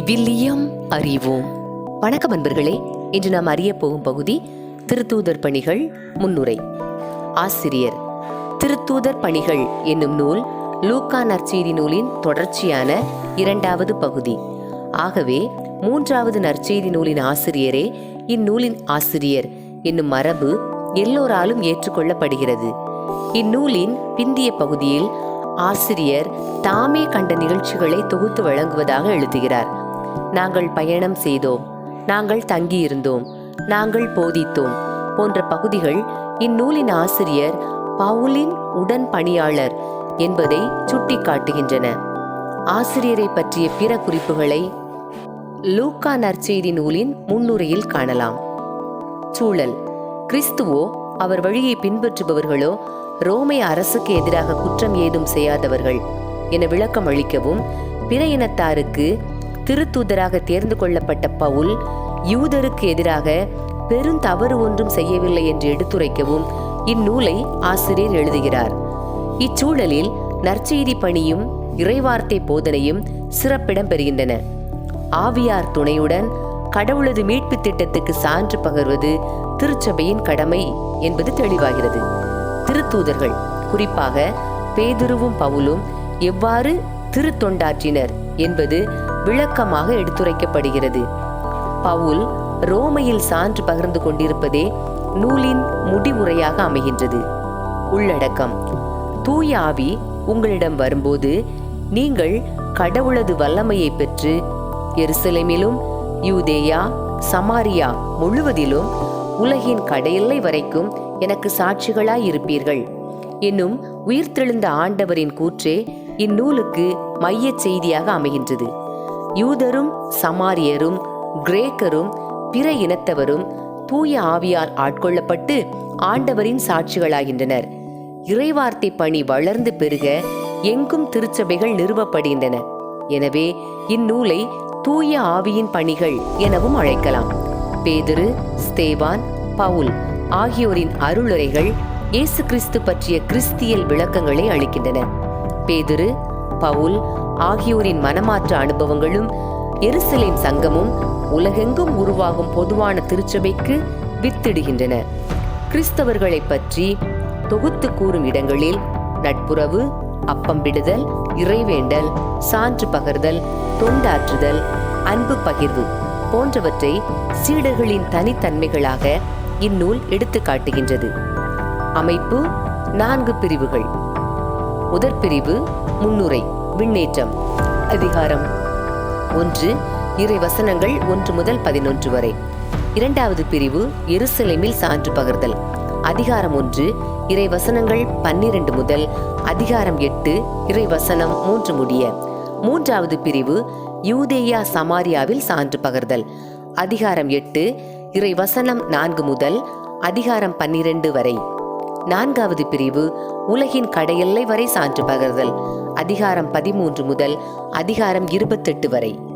விவிலியம் அறிவோம். வணக்கம் அன்பர்களே இன்று நாம் அறிய போகும் பகுதி திருத்தூதர் பணிகள் முன்னுரை. ஆசிரியர் திருத்தூதர் பணிகள் என்னும் நூல் லூக்கா நற்செய்தி நூலின் தொடர்ச்சியான இரண்டாவது பகுதி. ஆகவே மூன்றாவது நற்செய்தி நூலின் ஆசிரியரே இந்நூலின் ஆசிரியர் என்னும் மரபு எல்லோராலும் ஏற்றுக்கொள்ளப்படுகிறது. இந்நூலின் பிந்திய பகுதியில் ஆசிரியர் தாமே கண்ட நிகழ்ச்சிகளை தொகுத்து வழங்குவதாக எழுதுகிறார். நாங்கள் பயணம் செய்தோம். நாங்கள் தங்கியிருந்தோம். நாங்கள் போதித்தோம். போன்ற பகுதிகள் இந்நூலின் ஆசிரியர் பவுலின் உடன் பணியாளர் என்பதை சுட்டிக்காட்டுகின்றன. ஆசிரியரை பற்றிய பிற குறிப்புகளை லூக்கா நற்செய்தி நூலின் முன்னுரையில் காணலாம். சூழல். கிறிஸ்துவோ அவர் வழியை பின்பற்றுபவர்களோ ரோமை அரசுக்கு எதிராக குற்றம் ஏதும் செய்யாதவர்கள் என விளக்கம் அளிக்கவும் பிற இனத்தாருக்கு திருத்தூதராக தேர்ந்து கொள்ளப்பட்ட பவுல் யூதருக்கு எதிராக பெருந்தவறு ஒன்றும் செய்யவில்லை என்று எடுத்துரைக்கவும் இந்நூலை ஆசிரியர் எழுதுகிறார். இச்சூழலில் நற்செய்தி பணியும் இறைவார்த்தை போதனையும் சிறப்பிடம் பெறுகின்றன. ஆவியார் துணையுடன் கடவுளது மீட்பு திட்டத்துக்கு சான்று பகர்வது திருச்சபையின் கடமை என்பது தெளிவாகிறது. திருத்தூதர்கள் குறிப்பாக பேதுருவும் பவுலும் எவ்வாறு திருத்தொண்டாற்றினர்? என்பது விளக்கமாக எடுத்துரைக்கப்படுகிறது. பவுல் ரோமையில் சான்று பகிர்ந்து கொண்டிருப்பதே நூலின் முடிவுரையாக அமைகின்றது. உள்ளடக்கம். தூய ஆவி உங்களிடம் வரும்போது நீங்கள் கடவுளது வல்லமையை பெற்று எருசலேமிலும் யூதேயா சமாரியா முழுவதிலும் உலகின் கடையெல்லை வரைக்கும் எனக்கு சாட்சிகளாய் இருப்பீர்கள் என்னும் உயிர்த்தெழுந்த ஆண்டவரின் கூற்றே இந்நூலுக்கு மையச் செய்தியாக அமைகின்றது. யூதரும் சமாரியரும் கிரேக்கரும் பிற இனத்தவரும் தூய ஆவியால் ஆட்கொள்ளப்பட்டு ஆண்டவரின் சாட்சிகளாகின்றனர். இறைவார்த்தை பணி வளர்ந்து பெருக எங்கும் திருச்சபைகள் நிறுவப்படுகின்றன. எனவே இந்நூலை தூய ஆவியின் பணிகள் எனவும் அழைக்கலாம். பேதுரு ஸ்தேவான் பவுல் ஆகியோரின் அருளுரைகள் இயேசு கிறிஸ்து பற்றிய கிறிஸ்தியல் விளக்கங்களை அளிக்கின்றன. பேதுரு பவுல் ஆகியோரின் மனமாற்ற அனுபவங்களும் எருசலேம் சங்கமும் உலகெங்கும் உருவாகும் பொதுவான திருச்சபைக்கு வித்திடுகின்றன. கிறிஸ்தவர்களை பற்றி தொகுத்து கூறும் இடங்களில் நட்புறவு அப்பம் விடுதல் இறைவேண்டல் சான்று பகர்தல் தொண்டாற்றுதல் அன்பு பகிர்வு போன்றவற்றை சீடர்களின் தனித்தன்மைகளாக இந்நூல் எடுத்து காட்டுகின்றது. அமைப்பு நான்கு பிரிவுகள். முதற்பிரிவு முன்னுரை விண்ணேற்றம். அதிகாரம் ஒன்று இறை வசனங்கள் ஒன்று முதல் பதினொன்று வரை. இரண்டாவது பிரிவு எருசலேமில் சான்று பகர்தல். அதிகாரம் ஒன்று இறை வசனங்கள் பன்னிரண்டு முதல். அதிகாரம் எட்டு இறை வசனம் மூன்று முடிய. மூன்றாவது பிரிவு யூதேயா சமாரியாவில் சான்று பகர்தல். அதிகாரம் எட்டு இறை வசனம் நான்கு முதல். அதிகாரம் பன்னிரண்டு வரை. நான்காவது பிரிவு உலகின் கடையெல்லை வரை சான்று பகர்தல். அதிகாரம் பதிமூன்று முதல் அதிகாரம் இருபத்தெட்டு வரை.